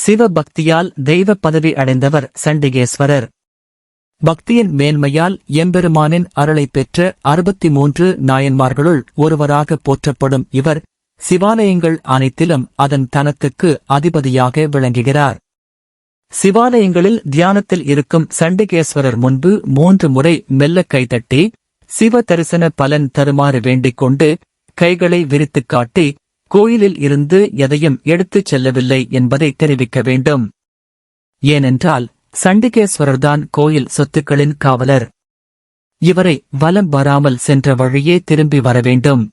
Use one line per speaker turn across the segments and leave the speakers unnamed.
சிவ பக்தியால் தெய்வ பதவி அடைந்தவர் சண்டிகேஸ்வரர். பக்தியின் மேன்மையால் எம்பெருமானின் அருளைப் பெற்ற அறுபத்தி மூன்று நாயன்மார்களுள் ஒருவராக போற்றப்படும் இவர் சிவாலயங்கள் அனைத்திலும் அதன் தனத்துக்கு அதிபதியாக விளங்குகிறார். சிவாலயங்களில் தியானத்தில் இருக்கும் சண்டிகேஸ்வரர் முன்பு மூன்று முறை மெல்ல கைதட்டி சிவ தரிசன பலன் தருமாறு வேண்டிக் கொண்டு கைகளை விரித்துக் காட்டி கோயிலில் இருந்து எதையும் எடுத்துச் செல்லவில்லை என்பதை தெரிவிக்க வேண்டும். ஏனென்றால் சண்டிகேஸ்வரர்தான் கோயில் சொத்துக்களின் காவலர். இவரை வலம் வராமல் சென்ற வழியே திரும்பி வர வேண்டும்.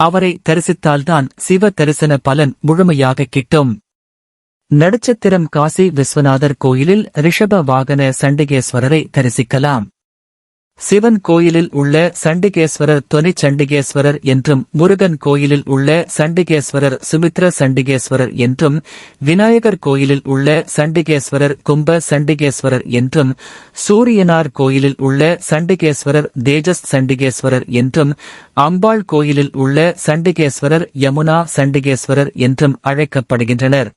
அவரை தரிசித்தால்தான் சிவ தரிசன பலன் முழுமையாக கிட்டும். நடுச்சத்திரம் காசி விஸ்வநாதர் கோயிலில் ரிஷப வாகன சண்டிகேஸ்வரரை தரிசிக்கலாம். சிவன் கோயிலில் உள்ள சண்டிகேஸ்வரர் தொனி சண்டிகேஸ்வரர் என்றும் முருகன் கோயிலில் உள்ள சண்டிகேஸ்வரர் சுமித்ர சண்டிகேஸ்வரர் என்றும் விநாயகர் கோயிலில் உள்ள சண்டிகேஸ்வரர் கும்ப சண்டிகேஸ்வரர் என்றும் சூரியனார் கோயிலில் உள்ள சண்டிகேஸ்வரர் தேஜஸ் சண்டிகேஸ்வரர் என்றும் அம்பாள் கோயிலில் உள்ள சண்டிகேஸ்வரர் யமுனா சண்டிகேஸ்வரர் என்றும் அழைக்கப்படுகின்றனர்.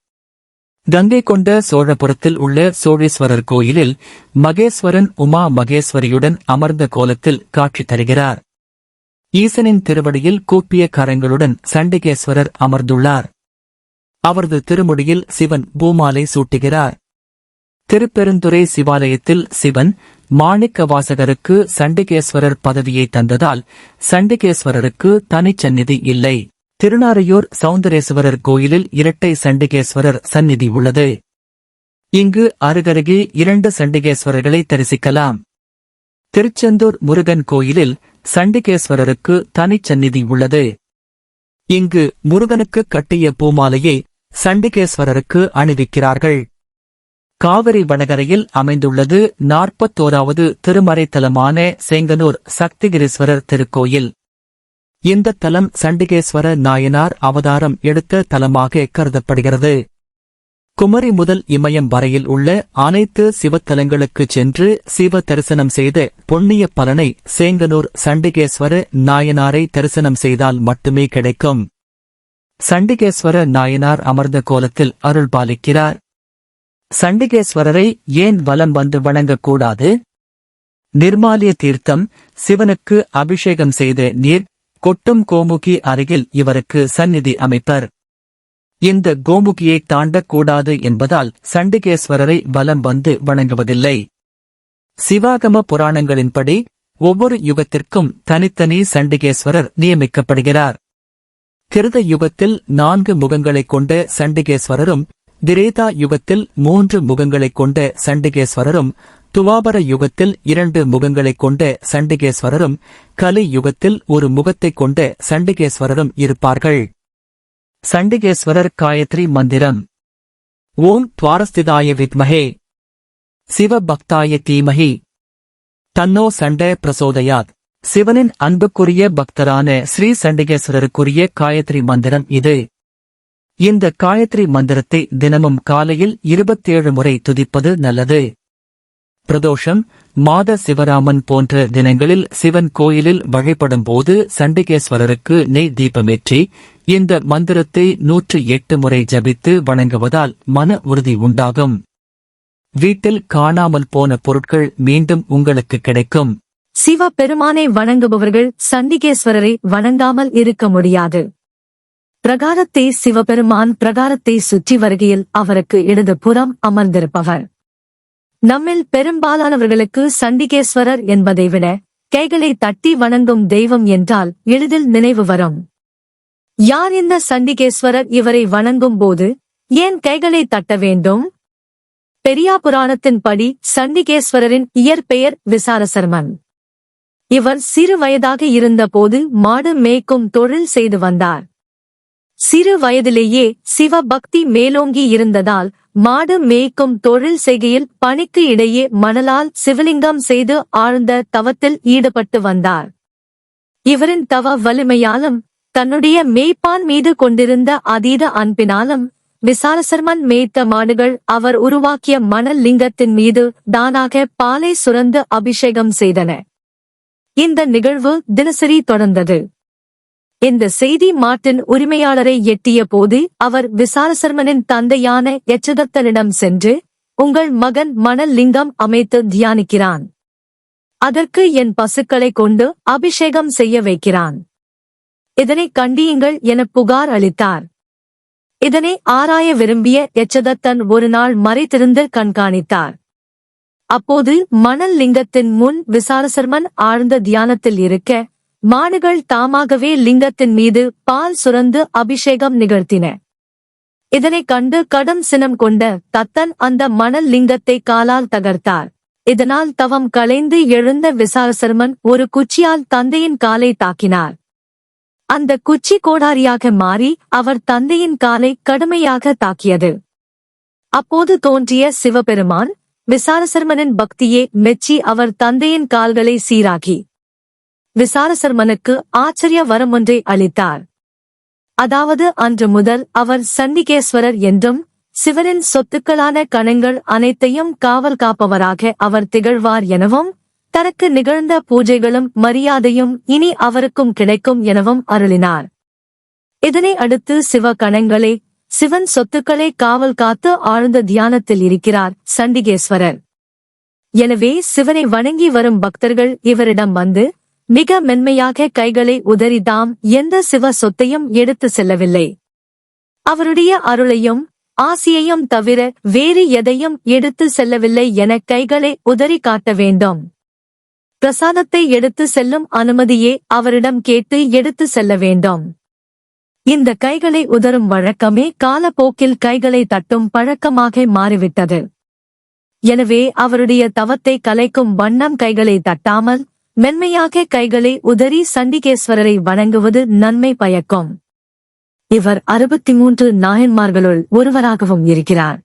கங்கை கொண்ட சோழபுரத்தில் உள்ள சோழேஸ்வரர் கோயிலில் மகேஸ்வரன் உமா மகேஸ்வரியுடன் அமர்ந்த கோலத்தில் காட்சி தருகிறார். ஈசனின் திருவடியில் கூப்பிய கரங்களுடன் சண்டிகேஸ்வரர் அமர்ந்துள்ளார். அவரது திருமுடியில் சிவன் பூமாலை சூட்டுகிறார். திருப்பெருந்துறை சிவாலயத்தில் சிவன் மாணிக்க வாசகருக்கு சண்டிகேஸ்வரர் பதவியை தந்ததால் சண்டிகேஸ்வரருக்கு தனிச்சந்நிதி இல்லை. திருநாரையூர் சவுந்தரேஸ்வரர் கோயிலில் இரட்டை சண்டிகேஸ்வரர் சந்நிதி உள்ளது. இங்கு அருகருகே இரண்டு சண்டிகேஸ்வரர்களை தரிசிக்கலாம். திருச்செந்தூர் முருகன் கோயிலில் சண்டிகேஸ்வரருக்கு தனிச்சந்நிதி உள்ளது. இங்கு முருகனுக்கு கட்டிய பூமாலையை சண்டிகேஸ்வரருக்கு அணிவிக்கிறார்கள். காவிரி வடகரையில் அமைந்துள்ளது நாற்பத்தோராவது திருமறைத்தலமான செங்கனூர் சக்திகிரீஸ்வரர் திருக்கோயில். இந்த தலம் சண்டிகேஸ்வர நாயனார் அவதாரம் எடுத்த தலமாக கருதப்படுகிறது. குமரி முதல் இமயம் வரையில் உள்ள அனைத்து சிவத்தலங்களுக்கு சென்று சிவ தரிசனம் செய்த புண்ணிய பலனை சேங்கனூர் சண்டிகேஸ்வர நாயனாரை தரிசனம் செய்தால் மட்டுமே கிடைக்கும். சண்டிகேஸ்வர நாயனார் அமர்ந்த கோலத்தில் அருள் பாலிக்கிறார். சண்டிகேஸ்வரரை ஏன் வலம் வந்து வணங்கக்கூடாது? நிர்மாலிய தீர்த்தம் சிவனுக்கு அபிஷேகம் செய்த நீர் கொட்டும் கோமுகி அருகில் இவருக்கு சந்நிதி அமைப்பர். இந்த கோமுகியை தாண்டக்கூடாது என்பதால் சண்டிகேஸ்வரரை வலம் வந்து வணங்குவதில்லை. சிவாகம புராணங்களின்படி ஒவ்வொரு யுகத்திற்கும் தனித்தனி சண்டிகேஸ்வரர் நியமிக்கப்படுகிறார். கிருத யுகத்தில் நான்கு முகங்களைக் கொண்ட சண்டிகேஸ்வரரும் திரேதா யுகத்தில் மூன்று முகங்களைக் கொண்ட சண்டிகேஸ்வரரும் துவாபர யுகத்தில் இரண்டு முகங்களைக் கொண்ட சண்டிகேஸ்வரரும் கலி யுகத்தில் ஒரு முகத்தைக் கொண்ட சண்டிகேஸ்வரரும் இருப்பார்கள். சண்டிகேஸ்வரர் காயத்ரி மந்திரம். ஓம் துவாரஸ்திதாய வித்மஹே. சிவபக்தாய தீமஹி. தன்னோ சண்ட பிரசோதயாத். சிவனின் அன்புக்குரிய பக்தரான ஸ்ரீ சண்டிகேஸ்வரருக்குரிய காயத்ரி மந்திரம் இது. இந்த காயத்ரி மந்திரத்தை தினமும் காலையில் இருபத்தேழு முறை துதிப்பது நல்லது. பிரதோஷம் மாத சிவராமன் போன்ற தினங்களில் சிவன் கோயிலில் வழிபடும் போது சண்டிகேஸ்வரருக்கு நெய் தீபமேற்றி இந்த மந்திரத்தை நூற்று எட்டு முறை ஜபித்து வணங்குவதால் மன உறுதி உண்டாகும். வீட்டில் காணாமல் போன பொருட்கள் மீண்டும் உங்களுக்கு கிடைக்கும்.
சிவ பெருமானை வணங்குபவர்கள் சண்டிகேஸ்வரரை வணங்காமல் இருக்க முடியாது. பிரகாரத்தை சிவபெருமான் பிரகாரத்தை சுற்றி வருகையில் அவருக்கு இடது புறம் அமர்ந்திருப்பவர். நம்மில் பெரும்பாலானவர்களுக்கு சண்டிகேஸ்வரர் என்பதை விட கைகளை தட்டி வணங்கும் தெய்வம் என்றால் எளிதில் நினைவு வரும். யார் இந்த சண்டிகேஸ்வரர் இவரை வணங்கும் போது ஏன் கைகளை தட்ட வேண்டும்? பெரியா புராணத்தின்படி சண்டிகேஸ்வரரின் இயற்பெயர் விசாரசர்மன். இவர் சிறு வயதாக இருந்தபோது மாடு மேய்க்கும் தொழில் செய்து வந்தார். சிறு வயதிலேயே சிவ பக்தி மேலோங்கி இருந்ததால் மாடு மேய்க்கும் தொழில் செய்கையில் பணிக்கு இடையே மணலால் சிவலிங்கம் செய்து ஆழ்ந்த தவத்தில் ஈடுபட்டு வந்தார். இவரின் தவ வலிமையாலும் தன்னுடைய மேய்ப்பான் மீது கொண்டிருந்த அதீத அன்பினாலும் விசாலசர்மன் மேய்த்த மாடுகள் அவர் உருவாக்கிய மணல் லிங்கத்தின் மீது தானாக பாலை சுரந்து அபிஷேகம் செய்தன. இந்த நிகழ்வு தினசரி தொடர்ந்தது. இந்த செய்தி மாட்டின் உரிமையாளரை எட்டிய போது அவர் விசாலசர்மனின் தந்தையான எச்சதத்தனிடம் சென்று உங்கள் மகன் மணல் லிங்கம் அமைத்து தியானிக்கிறான். அதற்கு என் பசுக்களை கொண்டு அபிஷேகம் செய்ய வைக்கிறான். இதனை கண்டியுங்கள் என புகார் அளித்தார். இதனை ஆராய விரும்பிய எச்சதத்தன் ஒரு நாள் மறைத்திருந்து கண்காணித்தார். அப்போது மணல் லிங்கத்தின் முன் விசாரசர்மன் ஆழ்ந்த தியானத்தில் இருக்க மானுகள் தாமாகவே லிங்கத்தின் மீது பால் சுரந்து அபிஷேகம் நிகழ்த்தின. இதனைக் கண்டு கடும் சினம் கொண்ட தத்தன் அந்த மணல் லிங்கத்தை காலால் தகர்த்தார். இதனால் தவம் களைந்து எழுந்த விசாலசர்மன் ஒரு குச்சியால் தந்தையின் காலை தாக்கினார். அந்த குச்சி கோடாரியாக மாறி அவர் தந்தையின் காலை கடுமையாக தாக்கியது. அப்போது தோன்றிய சிவபெருமான் விசாலசர்மனின் பக்தியே மெச்சி அவர் தந்தையின் கால்களை சீராகி விசாரசர்மனுக்கு ஆச்சரிய வரம் ஒன்றை அளித்தார். அதாவது அன்று முதல் அவர் சண்டிகேஸ்வரர் என்றும் சிவனின் சொத்துக்களான கணங்கள் அனைத்தையும் காவல் காப்பவராக அவர் திகழ்வார் எனவும் தனக்கு நிகழ்ந்த பூஜைகளும் மரியாதையும் இனி அவருக்கும் கிடைக்கும் எனவும் அருளினார். இதனை அடுத்து சிவ கணங்களே சிவன் சொத்துக்களை காவல் காத்து ஆழ்ந்த தியானத்தில் இருக்கிறார் சண்டிகேஸ்வரர். எனவே சிவனை வணங்கி வரும் பக்தர்கள் இவரிடம் வந்து மிக மென்மையாக கைகளை உதறிதாம் எந்த சிவ சொத்தையும் எடுத்து செல்லவில்லை. அவருடைய அருளையும் ஆசியையும் தவிர வேறு எதையும் எடுத்து செல்லவில்லை என கைகளை உதறி காட்ட வேண்டும். பிரசாதத்தை எடுத்து செல்லும் அனுமதியே அவரிடம் கேட்டு எடுத்து செல்ல வேண்டும். இந்த கைகளை உதரும் வழக்கமே காலப்போக்கில் கைகளை தட்டும் பழக்கமாக மாறிவிட்டது. எனவே அவருடைய தவத்தை கலைக்கும் வண்ணம் கைகளை தட்டாமல் மென்மையாக கைகளை உதறி சண்டிகேஸ்வரரை வணங்குவது நன்மை பயக்கும். இவர் அறுபத்தி மூன்று நாயன்மார்களுள் ஒருவராகவும் இருக்கிறார்.